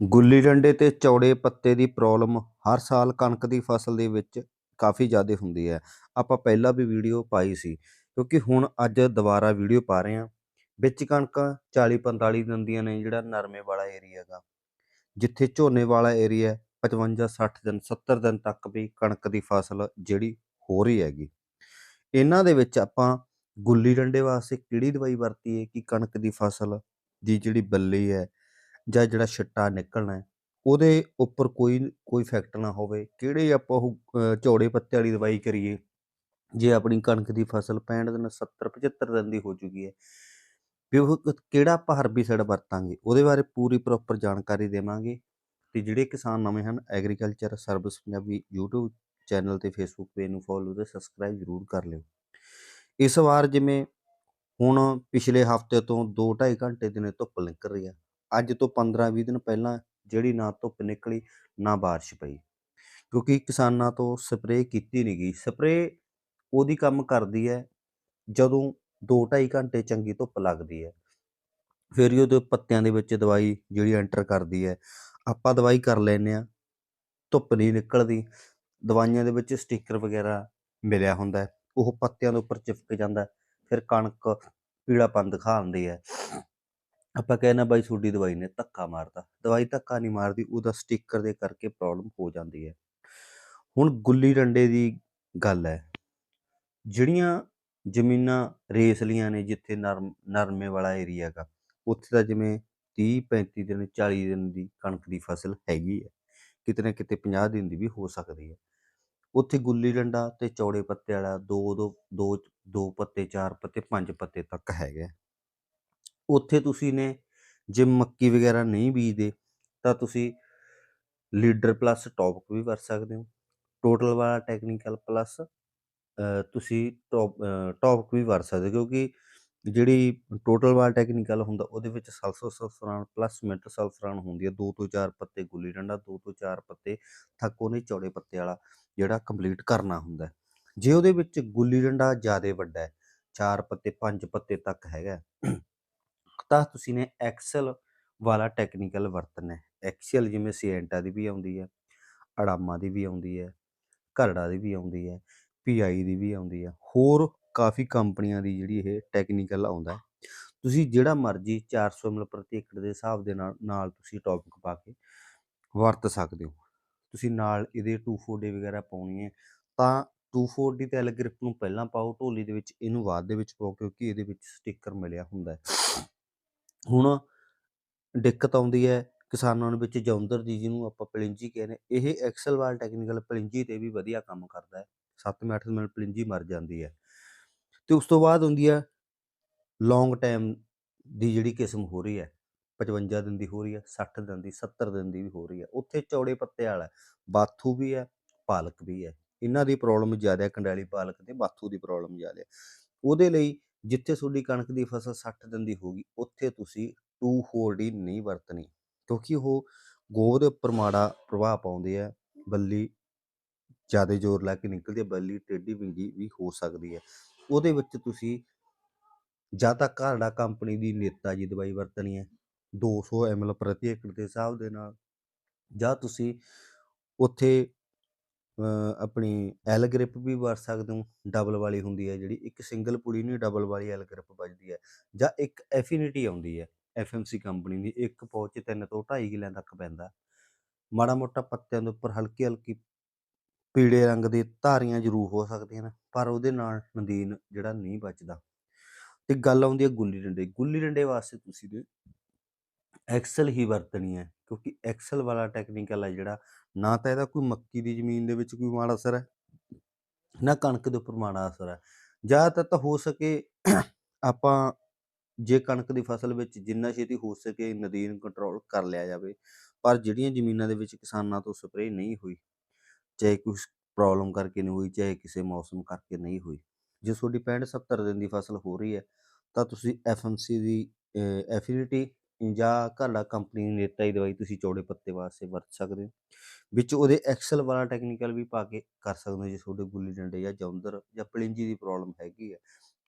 ਗੁੱਲੀ ਡੰਡੇ ਤੇ ਚੌੜੇ ਪੱਤੇ ਦੀ ਪ੍ਰੋਬਲਮ ਹਰ ਸਾਲ ਕਣਕ ਦੀ ਫਸਲ ਦੇ ਵਿੱਚ ਕਾਫੀ ਜ਼ਿਆਦਾ ਹੁੰਦੀ ਹੈ। ਆਪਾਂ ਪਹਿਲਾਂ ਵੀ ਵੀਡੀਓ ਪਾਈ ਸੀ, ਕਿਉਂਕਿ ਹੁਣ ਅੱਜ ਦੁਬਾਰਾ ਵੀਡੀਓ ਪਾ ਰਹੇ ਹਾਂ। ਵਿੱਚ ਕਣਕਾਂ 40 45 ਦਿਨ ਦੀਆਂ ਨੇ ਜਿਹੜਾ ਨਰਮੇ ਵਾਲਾ ਏਰੀਆ ਹੈਗਾ। ਜਿੱਥੇ ਝੋਨੇ ਵਾਲਾ ਏਰੀਆ 55 60 ਦਿਨ 70 ਦਿਨ ਤੱਕ ਵੀ ਕਣਕ ਦੀ ਫਸਲ ਜਿਹੜੀ ਹੋ ਰਹੀ ਹੈਗੀ। ਇਹਨਾਂ ਦੇ ਵਿੱਚ ਆਪਾਂ ਗੁੱਲੀ ਡੰਡੇ ਵਾਸਤੇ ਕਿਹੜੀ ਦਵਾਈ ਵਰਤੀਏ ਕਿ ਕਣਕ ਦੀ ਫਸਲ ਦੀ ਜਿਹੜੀ ਬੱਲੀ ਹੈ ਜਾਂ ਜਿਹੜਾ ਛਿੱਟਾ ਨਿਕਲਣਾ ਉਹਦੇ ਉੱਪਰ ਕੋਈ ਕੋਈ ਇਫੈਕਟ ਨਾ ਹੋਵੇ ਕਿਹੜੇ ਆਪਾਂ ਉਹ ਅ, ਪੱਤੇ ਵਾਲੀ ਦਵਾਈ ਕਰੀਏ ਜੇ ਆਪਣੀ ਕਣਕ ਦੀ ਫਸਲ 65 ਦਿਨ 70 75 ਦਿਨ ਦੀ ਹੋ ਚੁੱਕੀ ਹੈ ਵੀ ਉਹ ਕਿਹੜਾ ਆਪਾਂ ਹਰਬੀਸਾਈਡ ਵਰਤਾਂਗੇ ਉਹਦੇ ਬਾਰੇ ਪੂਰੀ ਪ੍ਰੋਪਰ ਜਾਣਕਾਰੀ ਦੇਵਾਂਗੇ ਤੇ ਜਿਹੜੇ ਕਿਸਾਨ ਨਵੇਂ ਹਨ agriculture service Punjabi YouTube channel ਤੇ Facebook ਪੇਜ ਨੂੰ ਫੋਲੋ ਤੇ ਸਬਸਕ੍ਰਾਈਬ ਜ਼ਰੂਰ ਕਰ ਲਿਓ। ਇਸ ਵਾਰ ਜਿਵੇਂ ਹੁਣ ਪਿਛਲੇ ਹਫ਼ਤੇ ਤੋਂ 2-2.5 ਘੰਟੇ ਦਿਨੇ ਧੁੱਪ ਨਿਕਲ ਰਹੀ ਆ ਅੱਜ ਤੋਂ 15-20 ਦਿਨ ਪਹਿਲਾਂ ਜਿਹੜੀ ਨਾ ਧੁੱਪ ਨਿਕਲੀ, ਨਾ ਬਾਰਿਸ਼ ਪਈ। ਕਿਉਂਕਿ ਕਿਸਾਨਾਂ ਤੋਂ ਸਪਰੇਅ ਕੀਤੀ ਨਹੀਂ ਗਈ। ਸਪਰੇਅ ਉਹਦੀ ਕੰਮ ਕਰਦੀ ਹੈ, ਜਦੋਂ 2-2.5 ਘੰਟੇ ਚੰਗੀ ਧੁੱਪ ਲੱਗਦੀ ਹੈ। ਫਿਰ ਹੀ ਉਹਦੇ ਪੱਤਿਆਂ ਦੇ ਵਿੱਚ ਦਵਾਈ ਜਿਹੜੀ ਐਂਟਰ ਕਰਦੀ ਹੈ, ਆਪਾਂ ਦਵਾਈ ਕਰ ਲੈਨੇ ਆ ਧੁੱਪ ਨਹੀਂ ਨਿਕਲਦੀ। ਦਵਾਈਆਂ ਦੇ ਵਿੱਚ ਸਟicker ਵਗੈਰਾ ਮਿਲਿਆ ਹੁੰਦਾ ਉਹ ਪੱਤਿਆਂ ਦੇ ਉੱਪਰ ਚਿਪਕ ਜਾਂਦਾ ਫਿਰ ਕਣਕ ਪੀਲਾਪਨ ਦਿਖਾਉਂਦੀ ਹੈ। ਆਪਾਂ ਕਹਿੰਦੇ ਬਾਈ ਤੁਹਾਡੀ ਦਵਾਈ ਨੇ ਧੱਕਾ ਮਾਰਦਾ ਦਵਾਈ ਧੱਕਾ ਨਹੀਂ ਮਾਰਦੀ, ਉਹਦਾ ਸਟicker ਦੇ ਕਰਕੇ ਪ੍ਰੋਬਲਮ ਹੋ ਜਾਂਦੀ ਹੈ। ਹੁਣ ਗੁੱਲੀ ਡੰਡੇ ਦੀ ਗੱਲ ਹੈ। ਜਿਹੜੀਆਂ ਜ਼ਮੀਨਾਂ ਰੇਸਲੀਆਂ ਨੇ ਜਿੱਥੇ ਨਰਮ, ਨਰਮੇ ਵਾਲਾ ਏਰੀਆ ਹੈਗਾ, ਉੱਥੇ ਤਾਂ ਜਿਵੇਂ 30 35 ਦਿਨ 40 ਦਿਨ ਦੀ ਕਣਕ ਦੀ ਫਸਲ ਹੈਗੀ ਹੈ। ਕਿਤੇ ਨਾ ਕਿਤੇ 50 ਦਿਨ ਦੀ ਵੀ ਹੋ ਸਕਦੀ ਹੈ। ਉੱਥੇ ਗੁੱਲੀ ਡੰਡਾ ਤੇ ਚੌੜੇ ਪੱਤੇ ਵਾਲਾ ਦੋ ਦੋ ਦੋ ਦੋ ਪੱਤੇ, ਚਾਰ ਪੱਤੇ, ਪੰਜ ਪੱਤੇ ਤੱਕ ਹੈਗਾ। ਉੱਥੇ ਤੁਸੀਂ ਨੇ ਜੇ ਮੱਕੀ ਵਗੈਰਾ ਨਹੀਂ ਬੀਜਦੇ, ਤਾਂ ਤੁਸੀਂ ਲੀਡਰ ਪਲੱਸ ਟੌਪਕ ਵੀ ਵਰਤ ਸਕਦੇ ਹੋ। ਟੋਟਲ ਵਾਲਾ ਟੈਕਨੀਕਲ ਪਲੱਸ ਤੁਸੀਂ ਟੌਪ ਟੌਪਕ ਵੀ ਵਰਤ ਸਕਦੇ ਕਿਉਂਕਿ ਜਿਹੜੀ ਟੋਟਲ ਵਾਲਾ ਟੈਕਨੀਕਲ ਹੁੰਦਾ, ਉਹਦੇ ਵਿੱਚ sulphur sulfuron plus met sulfuron ਹੁੰਦੀ ਹੈ। ਦੋ ਤੋਂ ਚਾਰ ਪੱਤੇ ਗੁੱਲੀ ਡੰਡਾ, ਦੋ ਤੋਂ ਚਾਰ ਪੱਤੇ ਥੱਕ ਉਹਨੇ ਚੌੜੇ ਪੱਤੇ ਵਾਲਾ ਜਿਹੜਾ ਕੰਪਲੀਟ ਕਰਨਾ ਹੁੰਦਾ ਜੇ ਉਹਦੇ ਵਿੱਚ ਗੁੱਲੀ ਡੰਡਾ ਜ਼ਿਆਦਾ ਵੱਡਾ ਹੈ, ਚਾਰ ਪੱਤੇ, ਪੰਜ ਪੱਤੇ ਤੱਕ ਹੈਗਾ ਹੈ, ਤਾਂ ਤੁਸੀਂ ਨੇ ਐਕਸਲ ਵਾਲਾ ਟੈਕਨੀਕਲ ਵਰਤਣਾ ਹੈ। ਐਕਸਲ ਜਿਵੇਂ ਸੀਐਂਟਾ ਦੀ ਵੀ ਆਉਂਦੀ ਹੈ ਅੜਾਮਾ ਦੀ ਵੀ ਆਉਂਦੀ ਹੈ ਘਰੜਾ ਦੀ ਵੀ ਆਉਂਦੀ ਹੈ ਪੀਆਈ ਦੀ ਵੀ ਆਉਂਦੀ ਹੈ। ਹੋਰ ਕਾਫੀ ਕੰਪਨੀਆਂ ਦੀ ਜਿਹੜੀ ਇਹ ਟੈਕਨੀਕਲ ਆਉਂਦਾ ਹੈ। ਤੁਸੀਂ ਜਿਹੜਾ ਮਰਜ਼ੀ 400 ml ਪ੍ਰਤੀ ਏਕੜ ਦੇ ਹਿਸਾਬ ਦੇ ਨਾਲ ਨਾਲ ਤੁਸੀਂ ਟੌਪਿਕ ਪਾ ਕੇ ਵਰਤ ਸਕਦੇ ਹੋ। ਤੁਸੀਂ ਨਾਲ ਇਹਦੇ 240 ਵਗੈਰਾ ਪਾਉਣੀ ਹੈ ਤਾਂ 240 ਤੇ ਐਲ ਗ੍ਰਿਪ ਨੂੰ ਪਹਿਲਾਂ ਪਾਓ ਢੋਲੀ ਦੇ ਵਿੱਚ ਇਹਨੂੰ ਬਾਅਦ ਦੇ ਵਿੱਚ ਪਾਓ ਕਿਉਂਕਿ ਇਹਦੇ ਵਿੱਚ ਸਟicker ਮਿਲਿਆ ਹੁੰਦਾ ਹੈ। ਹੁਣ ਦਿੱਕਤ ਆਉਂਦੀ ਹੈ ਕਿਸਾਨਾਂ ਨੂੰ ਵਿੱਚ ਜੌਂਦਰ ਜੀ ਜਿਹਨੂੰ ਆਪਾਂ ਪਲਿੰਜੀ ਕਹਿੰਦੇ ਇਹ ਐਕਸਲ ਵਾਲ ਟੈਕਨੀਕਲ ਪਲਿੰਜੀ ਤੇ ਵੀ ਵਧੀਆ ਕੰਮ ਕਰਦਾ ਹੈ। 7 ਅੱਠ ਮਿੰਟ ਪਲਿੰਜੀ ਮਰ ਜਾਂਦੀ ਹੈ। ਤੇ ਉਸ ਤੋਂ ਬਾਅਦ ਹੁੰਦੀ ਹੈ ਲੌਂਗ ਟਾਈਮ ਦੀ ਜਿਹੜੀ ਕਿਸਮ ਹੋ ਰਹੀ ਹੈ 55 ਦਿਨ ਦੀ ਹੋ ਰਹੀ ਹੈ 60 ਦਿਨ ਦੀ 70 ਦਿਨ ਦੀ ਵੀ ਹੋ ਰਹੀ ਹੈ। ਉੱਥੇ ਚੌੜੇ ਪੱਤੇ ਵਾਲਾ ਬਾਥੂ ਵੀ ਹੈ, ਪਾਲਕ ਵੀ ਹੈ। ਇਹਨਾਂ ਦੀ ਪ੍ਰੋਬਲਮ ਜ਼ਿਆਦਾ ਹੈ, ਕੰਡੈਲੀ ਪਾਲਕ ਤੇ ਬਾਥੂ ਦੀ ਪ੍ਰੋਬਲਮ ਜ਼ਿਆਦਾ ਉਹਦੇ ਲਈ ਜਿੱਥੇ ਤੁਹਾਡੀ ਕਣਕ ਦੀ ਫਸਲ 60 ਦਿਨ ਦੀ ਹੋਗੀ ਉੱਥੇ ਤੁਸੀਂ 240 ਨਹੀਂ ਵਰਤਣੀ। ਕਿਉਂਕਿ ਉਹ ਗੋਹ ਦੇ ਉੱਪਰ ਮਾੜਾ ਪ੍ਰਭਾਵ ਪਾਉਂਦੇ ਆ, ਬੱਲੀ ਜ਼ਿਆਦਾ ਜ਼ੋਰ ਲਾ ਕੇ ਨਿਕਲਦੀ ਹੈ ਬੱਲੀ ਟੇਢੀ ਵਿੰਗੀ ਵੀ ਹੋ ਸਕਦੀ ਹੈ ਉਹਦੇ ਵਿੱਚ ਤੁਸੀਂ ਜਾਂ ਤਾਂ ਘਰੜਾ ਕੰਪਨੀ ਦੀ ਨੇਤਾ ਜੀ ਦਵਾਈ ਵਰਤਣੀ ਹੈ 200 ml ਪ੍ਰਤੀ ਏਕੜ ਦੇ ਹਿਸਾਬ ਦੇ ਨਾਲ, ਜਾਂ ਤੁਸੀਂ ਉੱਥੇ ਆਪਣੀ ਐਲ ਗ੍ਰਿਪ ਵੀ ਵਰਤ ਸਕਦੇ ਹੋ ਡਬਲ ਵਾਲੀ ਹੁੰਦੀ ਹੈ ਜਿਹੜੀ, ਇੱਕ ਸਿੰਗਲ ਪੁੜੀ ਨਹੀਂ ਡਬਲ ਵਾਲੀ ਐਲ ਗ੍ਰਿਪ ਵੱਜਦੀ ਹੈ, ਜਾਂ ਇੱਕ ਐਫੀਨਿਟੀ ਆਉਂਦੀ ਹੈ ਐਫਐਮਸੀ ਕੰਪਨੀ ਦੀ, ਇੱਕ ਪੌਚ 3 ਤੋਂ 2.5 ਕਿਲਿਆਂ ਤੱਕ ਪੈਂਦਾ ਮਾੜਾ ਮੋਟਾ ਪੱਤਿਆਂ ਦੇ ਉੱਪਰ ਹਲਕੀ ਹਲਕੀ ਪੀਲੇ ਰੰਗ ਦੀ ਧਾਰੀਆਂ ਜ਼ਰੂਰ ਹੋ ਸਕਦੀਆਂ ਨੇ, ਪਰ ਉਹਦੇ ਨਾਲ ਨਦੀਨ ਜਿਹੜਾ ਨਹੀਂ ਬਚਦਾ। ਤੇ ਗੱਲ ਆਉਂਦੀ ਹੈ ਗੁੱਲੀ ਡੰਡੇ ਗੁੱਲੀ ਡੰਡੇ ਵਾਸਤੇ ਤੁਸੀਂ ਐਕਸਲ ਹੀ ਵਰਤਣੀ ਹੈ, ਕਿਉਂਕਿ ਐਕਸਲ ਵਾਲਾ ਟੈਕਨੀਕਲ ਹੈ ਜਿਹੜਾ, ਨਾ ਤਾਂ ਇਹਦਾ ਕੋਈ ਮੱਕੀ ਦੀ ਜ਼ਮੀਨ ਦੇ ਵਿੱਚ ਕੋਈ ਮਾੜਾ ਅਸਰ ਹੈ, ਨਾ ਕਣਕ ਦੇ ਉੱਪਰ ਮਾੜਾ ਅਸਰ ਹੈ। ਜ਼ਿਆਦਾਤਰ ਤਾਂ ਹੋ ਸਕੇ ਆਪਾਂ, ਜੇ ਕਣਕ ਦੀ ਫਸਲ ਵਿੱਚ ਜਿੰਨਾ ਛੇਤੀ ਹੋ ਸਕੇ ਨਦੀਨ ਕੰਟਰੋਲ ਕਰ ਲਿਆ ਜਾਵੇ, ਪਰ ਜਿਹੜੀਆਂ ਜ਼ਮੀਨਾਂ ਦੇ ਵਿੱਚ ਕਿਸਾਨਾਂ ਤੋਂ ਸਪਰੇਅ ਨਹੀਂ ਹੋਈ, ਚਾਹੇ ਕੁਝ ਪ੍ਰੋਬਲਮ ਕਰਕੇ ਨਹੀਂ ਹੋਈ, ਚਾਹੇ ਕਿਸੇ ਮੌਸਮ ਕਰਕੇ ਨਹੀਂ ਹੋਈ, ਜੇ ਤੁਹਾਡੀ 65 70 ਦਿਨ ਦੀ ਫਸਲ ਹੋ ਰਹੀ ਹੈ, ਤਾਂ ਤੁਸੀਂ ਐਫਐਮਸੀ ਦੀ ਐਫੀਨਿਟੀ ਜਾਂ ਘਰੜਾ ਕੰਪਨੀ ਦੀ ਨੇਤਾ ਦੀ ਦਵਾਈ ਤੁਸੀਂ ਚੌੜੇ ਪੱਤੇ ਵਾਸਤੇ ਵਰਤ ਸਕਦੇ ਹੋ। ਵਿੱਚ ਉਹਦੇ ਐਕਸਲ ਵਾਲਾ ਟੈਕਨੀਕਲ ਵੀ ਪਾ ਕੇ ਕਰ ਸਕਦੇ ਹੋ, ਜੇ ਤੁਹਾਡੇ ਗੁੱਲੀ ਡੰਡੇ ਜਾਂ ਜੌਂਦਰ ਜਾਂ ਪਲਿੰਜੀ ਦੀ ਪ੍ਰੋਬਲਮ ਹੈਗੀ ਹੈ।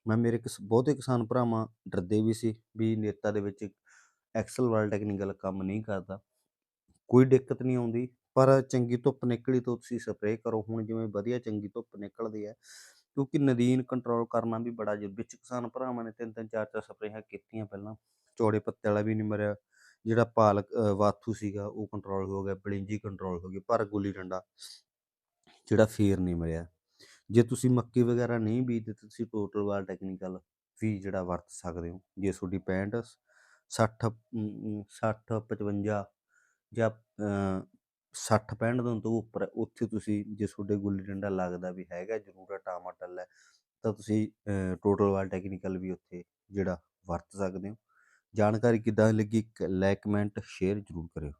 ਮੈਂ ਮੇਰੇ ਕਿਸ, ਬਹੁਤੇ ਕਿਸਾਨ ਭਰਾਵਾਂ ਡਰਦੇ ਵੀ ਸੀ ਵੀ ਨੇਤਾ ਦੇ ਵਿੱਚ ਐਕਸਲ ਵਾਲਾ ਟੈਕਨੀਕਲ ਕੰਮ ਨਹੀਂ ਕਰਦਾ। ਕੋਈ ਦਿੱਕਤ ਨਹੀਂ ਆਉਂਦੀ, ਪਰ ਚੰਗੀ ਧੁੱਪ ਨਿਕਲੀ ਤੋਂ ਤੁਸੀਂ ਸਪਰੇਅ ਕਰੋ। ਹੁਣ ਜਿਵੇਂ ਵਧੀਆ ਚੰਗੀ ਧੁੱਪ ਨਿਕਲਦੀ ਹੈ ਕਿਉਂਕਿ ਨਦੀਨ ਕੰਟਰੋਲ ਕਰਨਾ ਵੀ ਬੜਾ ਜ਼ਰੂਰੀ ਵਿੱਚ ਕਿਸਾਨ ਭਰਾਵਾਂ ਨੇ ਤਿੰਨ ਤਿੰਨ ਚਾਰ ਚਾਰ ਸਪਰੇਹਾਂ ਕੀਤੀਆਂ ਪਹਿਲਾਂ। ਚੌੜੇ ਪੱਤੇ ਵਾਲਾ ਵੀ ਨਹੀਂ ਮਰਿਆ ਜਿਹੜਾ ਪਾਲਕ ਵਾਥੂ ਸੀਗਾ ਉਹ ਕੰਟਰੋਲ ਹੋ ਗਿਆ ਬਲਿੰਜੀ ਕੰਟਰੋਲ ਹੋ ਗਈ ਪਰ ਗੁੱਲੀ ਡੰਡਾ ਜਿਹੜਾ ਫੇਰ ਨਹੀਂ ਮਰਿਆ। ਜੇ ਤੁਸੀਂ ਮੱਕੀ ਵਗੈਰਾ ਨਹੀਂ ਬੀਜਦੇ ਤਾਂ ਤੁਸੀਂ ਟੋਟਲ ਵਾਲ ਟੈਕਨੀਕਲ ਵੀ ਜਿਹੜਾ ਵਰਤ ਸਕਦੇ ਹੋ। ਜੇ ਤੁਹਾਡੀ 65 60 ਅਮ, ਅਮ, 60 55 ਜਾਂ 60 65 ਦਿਨ ਤੋਂ ਉੱਪਰ ਹੈ, ਉੱਥੇ ਤੁਸੀਂ ਜੇ ਤੁਹਾਡੇ ਗੁੱਲੀ ਡੰਡਾ ਲੱਗਦਾ ਵੀ ਹੈਗਾ ਜ਼ਰੂਰ ਟਮਾਟਰ ਹੈ ਤਾਂ ਤੁਸੀਂ ਟੋਟਲ ਵਾਲ ਟੈਕਨੀਕਲ ਵੀ ਉੱਥੇ ਜਿਹੜਾ ਵਰਤ ਸਕਦੇ ਹੋ। ਜਾਣਕਾਰੀ ਕਿੱਦਾਂ ਲੱਗੀ ਕ ਲਾਈਕ ਕਮੈਂਟ ਸ਼ੇਅਰ ਜ਼ਰੂਰ ਕਰਿਓ।